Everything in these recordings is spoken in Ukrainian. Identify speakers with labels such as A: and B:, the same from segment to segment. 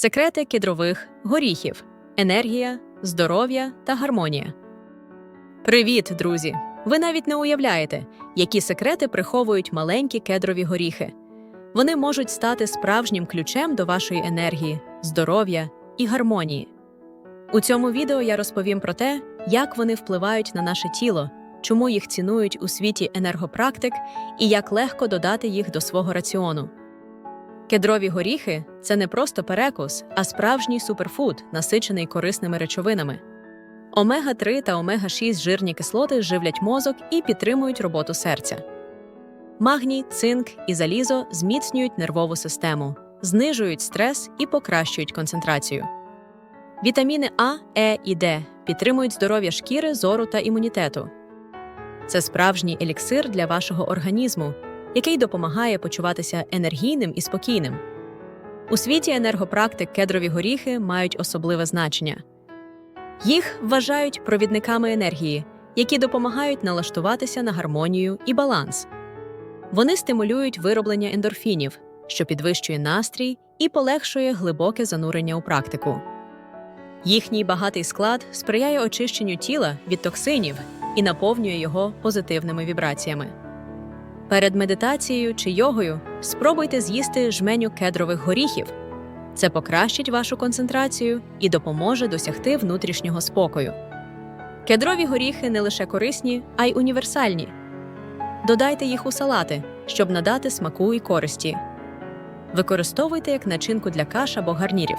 A: Секрети кедрових горіхів, енергія, здоров'я та гармонія. Привіт, друзі! Ви навіть не уявляєте, які секрети приховують маленькі кедрові горіхи. Вони можуть стати справжнім ключем до вашої енергії, здоров'я і гармонії. У цьому відео я розповім про те, як вони впливають на наше тіло, чому їх цінують у світі енергопрактик і як легко додати їх до свого раціону. Кедрові горіхи це не просто перекус, а справжній суперфуд, насичений корисними речовинами. Омега-3 та омега-6 жирні кислоти живлять мозок і підтримують роботу серця. Магній, цинк і залізо зміцнюють нервову систему, знижують стрес і покращують концентрацію. Вітаміни А, Е і Д підтримують здоров'я шкіри, зору та імунітету. Це справжній еліксир для вашого організму, який допомагає почуватися енергійним і спокійним. У світі енергопрактик кедрові горіхи мають особливе значення. Їх вважають провідниками енергії, які допомагають налаштуватися на гармонію і баланс. Вони стимулюють вироблення ендорфінів, що підвищує настрій і полегшує глибоке занурення у практику. Їхній багатий склад сприяє очищенню тіла від токсинів і наповнює його позитивними вібраціями. Перед медитацією чи йогою спробуйте з'їсти жменю кедрових горіхів. Це покращить вашу концентрацію і допоможе досягти внутрішнього спокою. Кедрові горіхи не лише корисні, а й універсальні. Додайте їх у салати, щоб надати смаку і користі. Використовуйте як начинку для каш або гарнірів.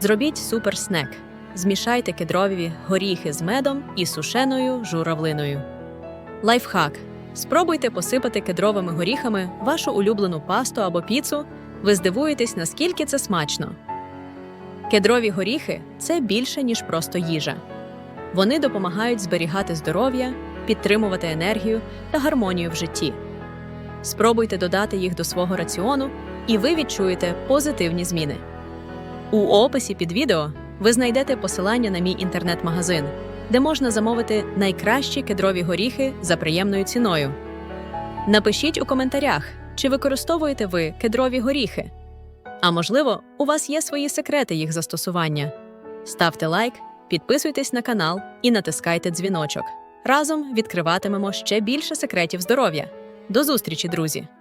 A: Зробіть суперснек. Змішайте кедрові горіхи з медом і сушеною журавлиною. Лайфхак. Спробуйте посипати кедровими горіхами вашу улюблену пасту або піцу. Ви здивуєтесь, наскільки це смачно. Кедрові горіхи це більше, ніж просто їжа. Вони допомагають зберігати здоров'я, підтримувати енергію та гармонію в житті. Спробуйте додати їх до свого раціону, і ви відчуєте позитивні зміни. У описі під відео ви знайдете посилання на мій інтернет-магазин, де можна замовити найкращі кедрові горіхи за приємною ціною. Напишіть у коментарях, чи використовуєте ви кедрові горіхи. А можливо, у вас є свої секрети їх застосування. Ставте лайк, підписуйтесь на канал і натискайте дзвіночок. Разом відкриватимемо ще більше секретів здоров'я. До зустрічі, друзі!